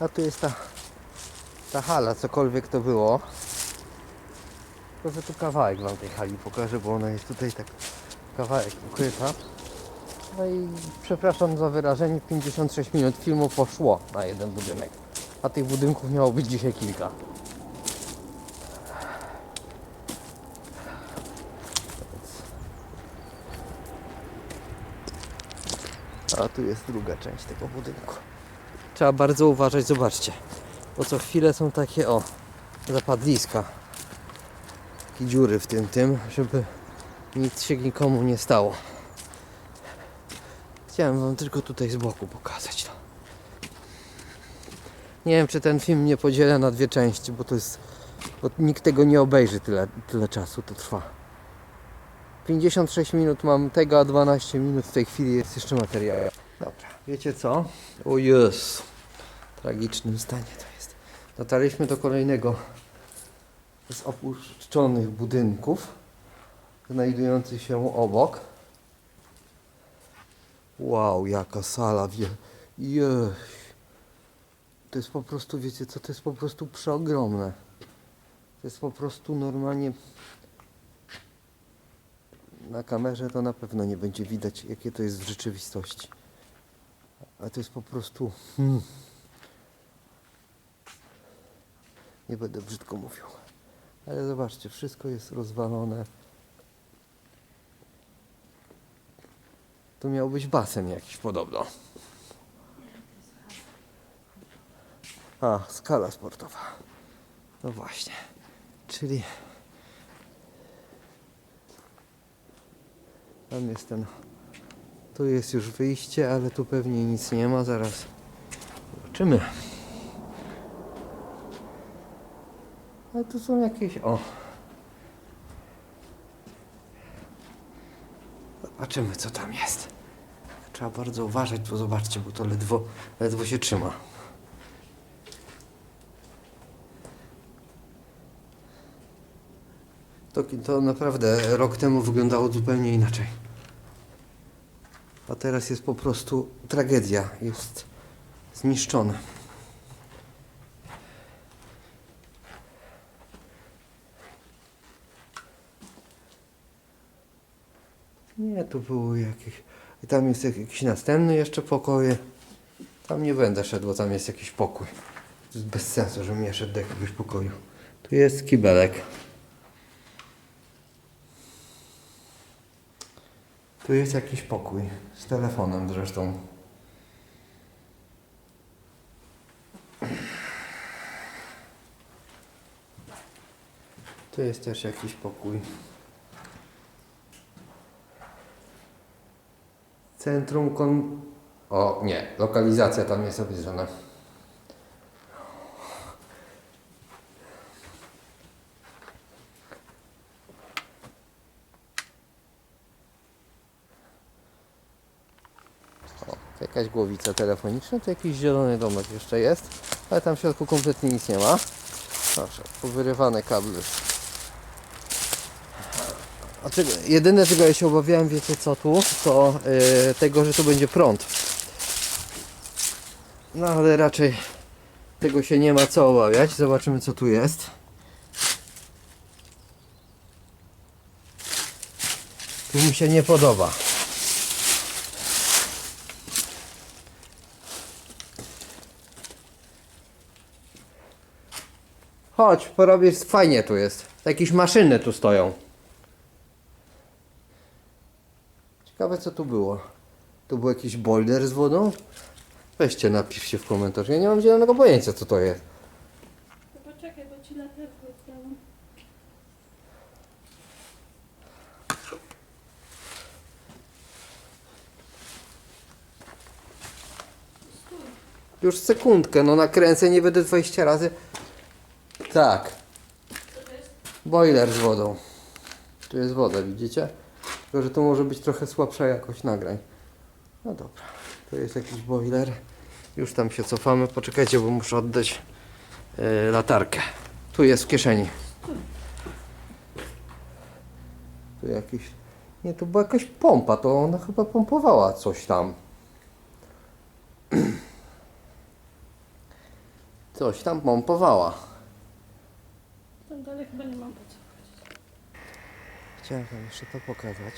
A tu jest ta, ta hala, cokolwiek to było. Tylko, że tu kawałek wam tej hali pokażę, bo ona jest tutaj tak kawałek ukryta. No i przepraszam za wyrażenie, 56 minut filmu poszło na jeden budynek. A tych budynków miało być dzisiaj kilka. A tu jest druga część tego budynku. Trzeba bardzo uważać, zobaczcie. Bo co chwilę są takie o zapadliska. Takie dziury w tym tym, żeby nic się nikomu nie stało. Chciałem wam tylko tutaj z boku pokazać to. Nie wiem czy ten film nie podzielę na dwie części, bo to jest. Bo nikt tego nie obejrzy tyle, tyle czasu to trwa. 56 minut mam tego, a 12 minut w tej chwili jest jeszcze materiał. Dobra, wiecie co? O jest. W tragicznym stanie to jest. Dotarliśmy do kolejnego z opuszczonych budynków, znajdujących się obok. Wow, jaka sala wie. Jeś. To jest po prostu, wiecie co, to jest po prostu przeogromne. To jest po prostu normalnie na kamerze to na pewno nie będzie widać, jakie to jest w rzeczywistości. A to jest po prostu. Hmm. Nie będę brzydko mówił. Ale zobaczcie, wszystko jest rozwalone. Tu miał być basen jakiś podobno. A, skala sportowa. No właśnie. Czyli Tam jest ten. Tu jest już wyjście, ale tu pewnie nic nie ma. Zaraz zobaczymy. Ale tu są jakieś. O. Zobaczymy, co tam jest. Trzeba bardzo uważać, bo zobaczcie, bo to ledwo, ledwo się trzyma. To, to naprawdę rok temu wyglądało zupełnie inaczej. A teraz jest po prostu tragedia. Jest zniszczone. Nie, tu było jakieś. I tam jest jak- jakiś następny jeszcze pokoje. Tam nie będę szedł, bo tam jest jakiś pokój. To jest bez sensu, żebym nie szedł do jakiegoś pokoju. Tu jest kibelek. Tu jest jakiś pokój z telefonem zresztą. Tu jest też jakiś pokój. Centrum kon... O nie, lokalizacja tam jest opisana. Jakaś głowica telefoniczna, to jakiś zielony domek jeszcze jest, ale tam w środku kompletnie nic nie ma. Proszę, powyrywane kable. A czego, jedyne czego ja się obawiałem, wiecie co tu, to yy, tego, że tu będzie prąd. No ale raczej tego się nie ma co obawiać. Zobaczymy co tu jest. Tu mi się nie podoba. Chodź, porobię, fajnie tu jest. Jakieś maszyny tu stoją. Ciekawe co tu było. Tu był jakiś boiler z wodą? Weźcie, napiszcie w komentarzu. Ja nie mam zielonego pojęcia co to jest. To poczekaj, bo ci latarkę odprawę. Już sekundkę, no nakręcę, nie będę 20 razy. Tak. Boiler z wodą. Tu jest woda, widzicie? Tylko, że tu może być trochę słabsza jakość nagrań. No dobra. Tu jest jakiś boiler. Już tam się cofamy. Poczekajcie, bo muszę oddać e, latarkę. Tu jest w kieszeni. Tu jakiś Nie, to była jakaś pompa, to ona chyba pompowała coś tam. Coś tam pompowała. Tam dalej chyba nie mam po co chodzić. Chciałem wam jeszcze to pokazać.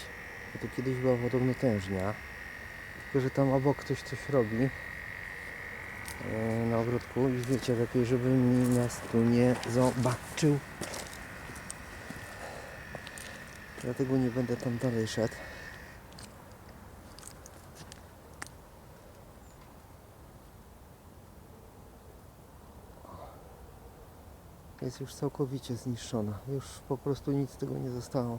Bo tu kiedyś była wodownotężnia. Tylko, że tam obok ktoś coś robi. e, Na ogródku i wiecie, lepiej, żeby mi nas tu nie zobaczył. Dlatego nie będę tam dalej szedł. Jest już całkowicie zniszczona. Już po prostu nic z tego nie zostało.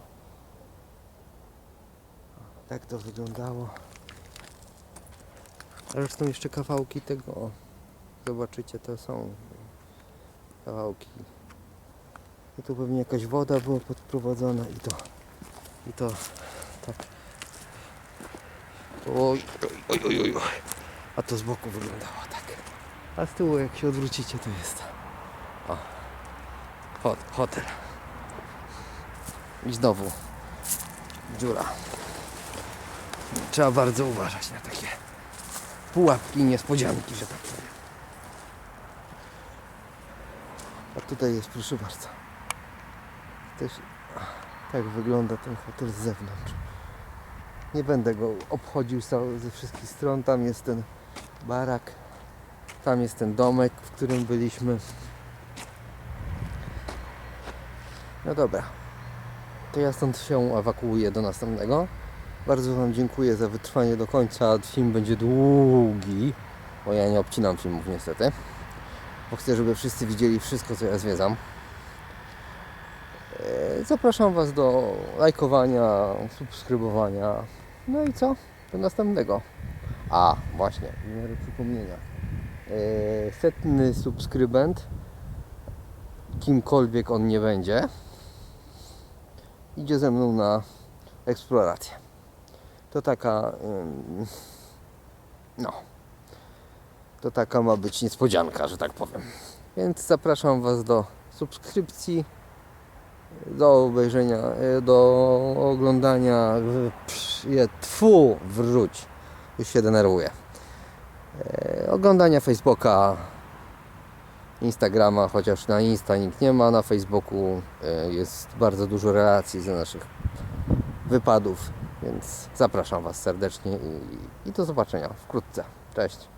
Tak to wyglądało. Zresztą jeszcze kawałki tego. o, Zobaczycie, to są kawałki. I tu pewnie jakaś woda była podprowadzona i to. I to tak. Oj, oj, oj, oj, oj. A to z boku wyglądało tak. A z tyłu jak się odwrócicie to jest. O. Hot, hotel. I znowu dziura. Trzeba bardzo uważać na takie pułapki, niespodzianki, że tak powiem. A tutaj jest, proszę bardzo. Też tak wygląda ten hotel z zewnątrz. Nie będę go obchodził ze wszystkich stron. Tam jest ten barak. Tam jest ten domek, w którym byliśmy. No dobra. To ja stąd się ewakuuję do następnego. Bardzo Wam dziękuję za wytrwanie do końca. Film będzie długi, bo ja nie obcinam filmów niestety. Bo chcę, żeby wszyscy widzieli wszystko, co ja zwiedzam. E, Zapraszam Was do lajkowania, subskrybowania. No i co? Do następnego. A, właśnie, miarę przypomnienia. E, Setny subskrybent, kimkolwiek on nie będzie, idzie ze mną na eksplorację. To taka. No. To taka ma być niespodzianka, że tak powiem. Więc zapraszam Was do subskrypcji, do obejrzenia, e, do oglądania. tfu, wrzuć. Już się denerwuję. E, Oglądania Facebooka, Instagrama, chociaż na Insta nikt nie ma, na Facebooku e, jest bardzo dużo relacji ze naszych wypadów, więc zapraszam Was serdecznie i, i do zobaczenia wkrótce. Cześć.